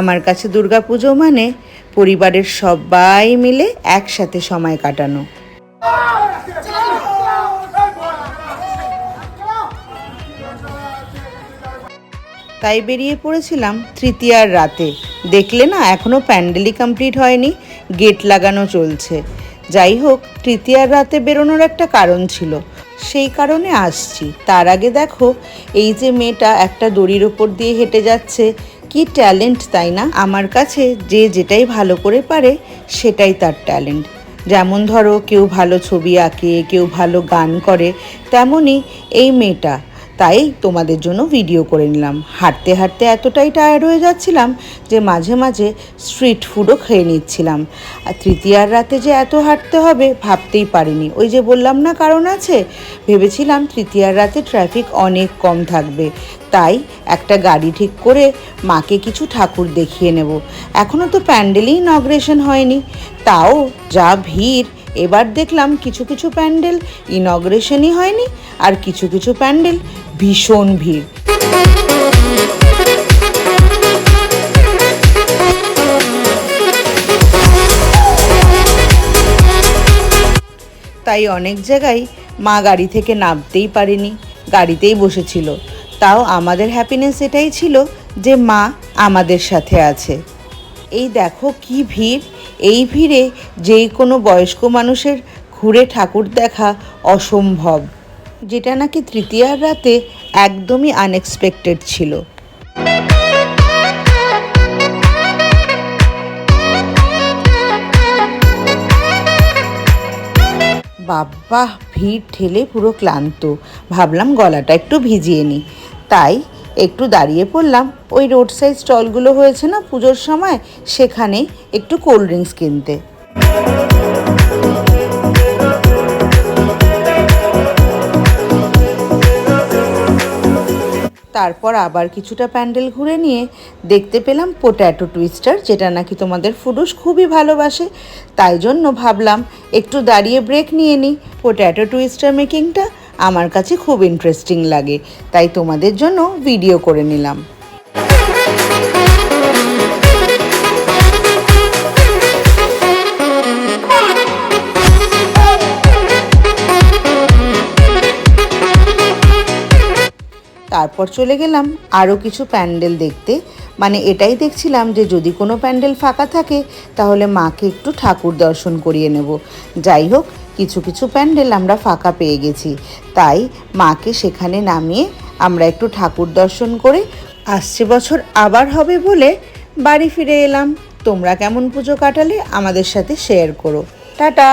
আমার কাছে দুর্গাপুজো মানে পরিবারের সবাই মিলে একসাথে সময় কাটানো। তাই বেরিয়ে পড়েছিলাম তৃতীয়ার রাতে। দেখলে না এখনও প্যান্ডেলই কমপ্লিট হয়নি, গেট লাগানো চলছে। যাই হোক, তৃতীয়ার রাতে বেরোনোর একটা কারণ ছিল। সেই কারণে আসছি। তার আগে দেখো, এই যে মেয়েটা একটা দড়ির ওপর দিয়ে হেঁটে যাচ্ছে কি ট্যালেন্ট, তাই না? আমার কাছে যে যেটাই ভালো করে পারে, সেটাই তার ট্যালেন্ট। যেমন ধরো, কেউ ভালো ছবি আঁকে, কেউ ভালো গান করে, তেমনই এই মেয়েটা তাই তোমাদের জন্য ভিডিও করে নিলাম। হাঁটতে হাঁটতে এতটাই টায়ার্ড হয়ে যাচ্ছিলাম যে মাঝে মাঝে স্ট্রিট ফুডও খেয়ে নিচ্ছিলাম। আর তৃতীয়ার রাতে যে এত হাঁটতে হবে ভাবতেই পারিনি। ওই যে বললাম না কারণ আছে? ভেবেছিলাম তৃতীয়ার রাতে ট্রাফিক অনেক কম থাকবে। তাই একটা গাড়ি ঠিক করে মাকে কিছু ঠাকুর দেখিয়ে নেব। এখনও তো প্যান্ডেলই ইনগ্রেশন হয়নি। তাও যা ভিড়। এবার দেখলাম কিছু কিছু প্যান্ডেল ইনগ্রেশনই হয়নি আর কিছু কিছু প্যান্ডেল ভীষণ ভিড়। তাই অনেক জায়গায় মা গাড়ি থেকে নামতেই পারেনি, গাড়িতেই বসেছিল। তাও আমাদের হ্যাপিনেস এটাই ছিল যে মা আমাদের সাথে আছে। এই দেখো কি ভিড়। এই ভিড়ে যেই কোনো বয়স্ক মানুষের ঘুরে ঠাকুর দেখা অসম্ভব। যেটা নাকি তৃতীয়ার রাতে একদমই আনএক্সপেক্টেড ছিল। বাবা ভিড় ঠেলে পুরো ক্লান্ত। ভাবলাম গলাটা একটু ভিজিয়ে নিই। তাই একটু দাঁড়িয়ে পড়লাম। ওই রোড সাইড স্টলগুলো হয়েছে না পুজোর সময়? সেখানে একটু কোল্ড ড্রিঙ্কস কিনতে। তারপর আবার কিছুটা প্যান্ডেল ঘুরে নিয়ে দেখতে পেলাম পোট্যাটো টুইস্টার, যেটা নাকি তোমাদের ফুডুস খুবই ভালোবাসে। তাই জন্য ভাবলাম একটু দাঁড়িয়ে ব্রেক নিয়ে নিই। পোট্যাটো টুইস্টার মেকিংটা আমার কাছে খুব ইন্টারেস্টিং লাগে, তাই তোমাদের জন্য ভিডিও করে নিলাম। তারপর চলে গেলাম। আরও কিছু প্যান্ডেল দেখতে। মানে এটাই দেখছিলাম যে যদি কোনো প্যান্ডেল ফাঁকা থাকে, তাহলে মাকে একটু ঠাকুর দর্শন করিয়ে নেব। যাই হোক, কিছু কিছু প্যান্ডেল আমরা ফাঁকা পেয়ে গেছি। তাই মাকে সেখানে নামিয়ে আমরা একটু ঠাকুর দর্শন করে আসছে বছর আবার হবে বলে বাড়ি ফিরে এলাম। তোমরা কেমন পুজো কাটালে আমাদের সাথে শেয়ার করো। টাটা!